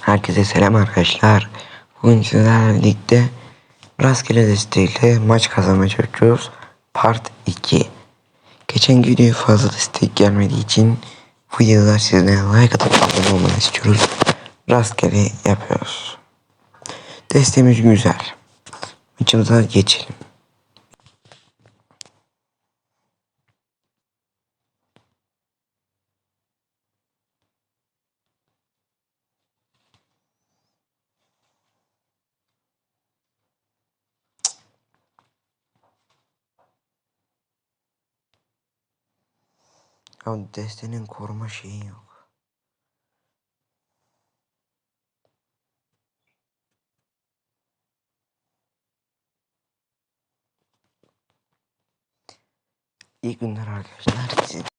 Herkese selam arkadaşlar. Bugün sizlerle birlikte rastgele desteğiyle maç kazanmaya çalışıyoruz. Part 2. Geçen videoya fazla destek gelmediği için bu videoda sizden like atıp abone olmanı istiyoruz. Rastgele yapıyoruz. Desteğimiz güzel. Maçımıza geçelim. Ya destenin koruma şeyi yok. İyi günler arkadaşlar.